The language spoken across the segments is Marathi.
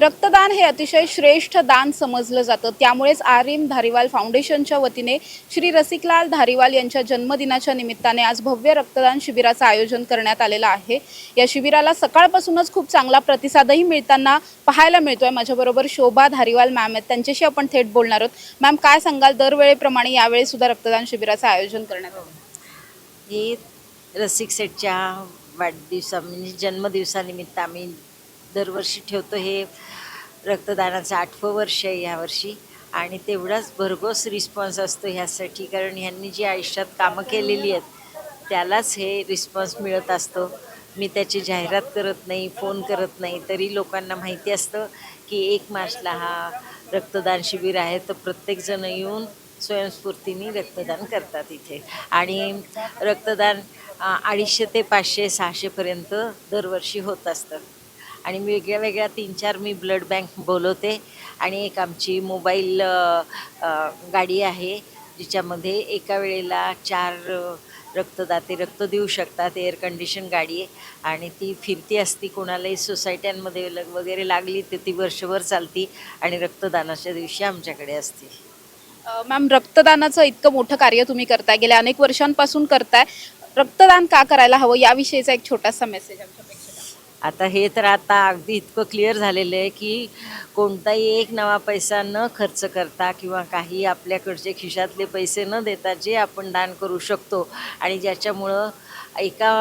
रक्तदान हे अतिशय श्रेष्ठ दान समजलं जातं. त्यामुळेच आर्यन धारीवाल फाउंडेशनच्या वतीने श्री रसिकलाल धारीवाल यांच्या जन्मदिनाच्या निमित्ताने आज भव्य रक्तदान शिबिराचं आयोजन करण्यात आलेलं आहे. या शिबिराला सकाळपासूनच खूप चांगला प्रतिसादही मिळताना पाहायला मिळतोय. माझ्याबरोबर शोभा धारीवाल मॅम आहेत. त्यांच्याशी आपण थेट बोलणार आहोत. मॅम काय सांगाल? दरवेळेप्रमाणे यावेळी सुद्धा रक्तदान शिबिराचं आयोजन करण्यात आलं. हे रसिक सेटच्या वाढदिवसा म्हणजे जन्मदिवसानिमित्त आम्ही दरवर्षी ठेवतो हे रक्तदानाचं आठवं वर्ष आहे यावर्षी. आणि तेवढाच भरघोस रिस्पॉन्स असतो ह्यासाठी कारण ह्यांनी जी आयुष्यात कामं केलेली आहेत त्यालाच हे रिस्पॉन्स मिळत असतो. मी त्याची जाहिरात करत नाही फोन करत नाही तरी लोकांना माहिती असतं की एक मार्चला हा रक्तदान शिबिर आहे तर प्रत्येकजण येऊन स्वयंस्फूर्तीने रक्तदान करतात इथे. आणि रक्तदान अडीचशे ते पाचशे सहाशेपर्यंत दरवर्षी होत असतं. आणि वेगळ्या वेगळ्या तीन चार मी ब्लड बँक बोलवते. आणि एक आमची मोबाईल गाडी आहे जिच्यामध्ये एका वेळेला चार रक्तदाते रक्त देऊ शकतात एअर कंडिशन गाडी आहे. आणि ती फिरती असती कोणालाही सोसायट्यांमध्ये लग वगैरे लागली तर ती वर्षभर चालती आणि रक्तदानाच्या दिवशी आमच्याकडे असते. मॅम रक्तदानाचं इतकं मोठं कार्य तुम्ही करताय. गेल्या अनेक वर्षांपासून करताय. रक्तदान का करायला हवं? याविषयीचा एक छोटासा मेसेज आमच्यापेक्षा. आता हे तर आता अगदी इतकं क्लिअर झालेलं आहे की कोणताही एक नवा पैसा न खर्च करता किंवा काही आपल्याकडचे खिशातले पैसे न देता जे आपण दान करू शकतो आणि ज्याच्यामुळं एका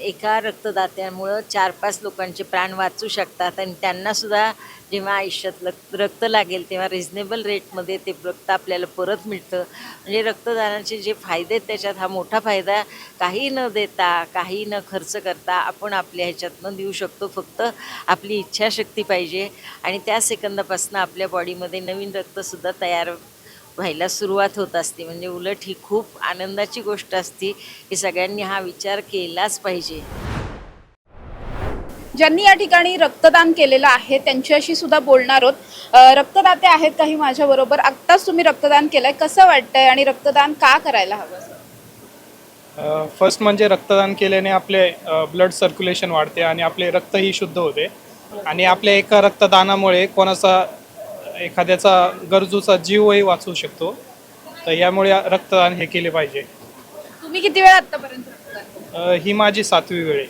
एका रक्तदात्यामुळं चार पाच लोकांचे प्राण वाचू शकतात आणि त्यांनासुद्धा जेव्हा आयुष्यात रक्त रक्त लागेल तेव्हा रिझनेबल रेटमध्ये ते रक्त आपल्याला परत मिळतं. म्हणजे रक्तदानाचे जे फायदे आहेत त्याच्यात हा मोठा फायदा काही न देता काही न खर्च करता आपण आपल्या ह्याच्यातनं देऊ शकतो. फक्त आपली इच्छाशक्ती पाहिजे आणि त्या सेकंदापासून आपल्या बॉडीमध्ये नवीन रक्तसुद्धा तयार व्हायला सुरुवात होत असते. म्हणजे उलट ही खूप आनंदाची गोष्ट असते. की सगळ्यांनी हा विचार केलाच पाहिजे. ज्यांनी या ठिकाणी रक्तदान केलेलं आहे त्यांच्याशी सुद्धा बोलणार आहोत. रक्तदाते आहेत काही माझ्याबरोबर आत्ताच तुम्ही रक्तदान केलंय. कसं वाटतंय आणि रक्तदान का करायला हवं? फर्स्ट म्हणजे रक्तदान केल्याने आपले ब्लड सर्क्युलेशन वाढते आणि आपले रक्तही शुद्ध होते. आणि आपल्या एका रक्तदानामुळे कोणाचा एखाद्याचा गरजूचा जीवही वाचू शकतो. तर यामुळे रक्तदान हे केले पाहिजे. तुम्ही किती वेळा आतापर्यंत रक्तदान केलं? अ, ही माझी सातवी वेळ आहे.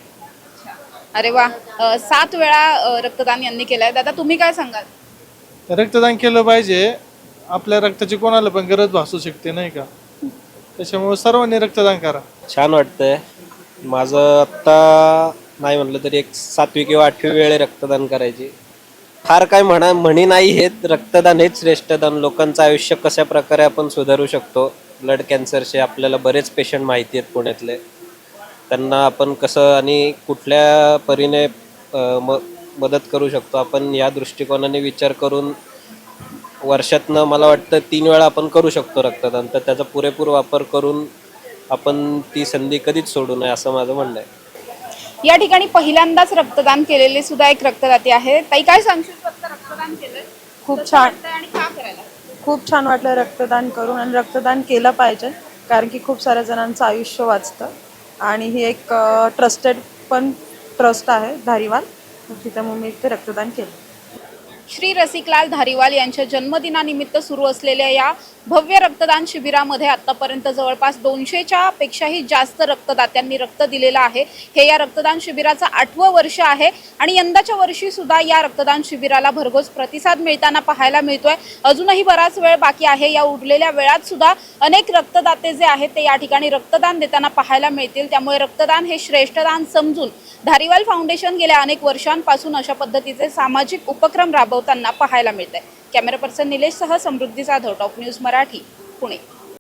अरे वा. अ, सात वेळा अ, रक्तदान यांनी केलंय. दादा तुम्ही काय सांगाल? रक्तदान केलं पाहिजे. आपल्या रक्ताची कोणाला पण गरज भासू शकते नाही का? त्याच्यामुळे सर्वांनी रक्तदान करा. छान वाटतंय. माझं आत्ता नाही म्हणलं तरी एक सातवी किंवा आठवी वेळ आहे रक्तदान करायची. फार काय म्हणा म्हणी नाही हेत रक्तदान हेच श्रेष्ठदान लोकांचं आयुष्य कशा प्रकारे आपण सुधारू शकतो? ब्लड कॅन्सरचे आपल्याला बरेच पेशंट माहिती आहेत पुण्यातले. त्यांना आपण कसं आणि कुठल्या परीने म मदत करू शकतो? आपण या दृष्टिकोनाने विचार करून वर्षातनं मला वाटतं तीन वेळा आपण करू शकतो रक्तदान. तर त्याचा पुरेपूर वापर करून आपण ती संधी कधीच सोडू नये असं माझं म्हणणं आहे. या ठिकाणी पहिल्यांदाच रक्तदान केलेले सुद्धा एक रक्तदाते आहे ताई काय सांगशील? फक्त रक्तदान केलंय खूप कसं छान. वाटतंय आणि का करायला? खूप छान वाटलं रक्तदान करून आणि रक्तदान केलं पाहिजे कारण की खूप साऱ्या जणांचं आयुष्य वाचतं. आणि ही एक ट्रस्टेड पण ट्रस्ट आहे धारीवाल. तिथं मग मी ते रक्तदान केलं. श्री रसिकलाल धारीवाल यांच्या जन्मदिनानिमित्त सुरू असलेल्या या भव्य रक्तदान शिबिरामध्ये आतापर्यंत जवळपास दोनशेच्या पेक्षाही जास्त रक्तदात्यांनी रक्त दिलेलं आहे. हे या रक्तदान शिबिराचं आठवं वर्ष आहे आणि यंदाच्या वर्षी सुद्धा या रक्तदान शिबिराला भरघोस प्रतिसाद मिळताना पाहायला मिळतोय. अजूनही बराच वेळ बाकी आहे. या उरलेल्या वेळात सुद्धा अनेक रक्तदाते जे आहेत ते या ठिकाणी रक्तदान देताना पाहायला मिळतील. त्यामुळे रक्तदान हे श्रेष्ठदान समजून धारीवाल फाउंडेशन गेल्या अनेक वर्षांपासून अशा पद्धतीचे सामाजिक उपक्रम राबव राबवताना पाहायला मिळत आहे कॅमेरा पर्सन निलेश सह समृद्धी जाधव टॉप न्यूज मराठी पुणे.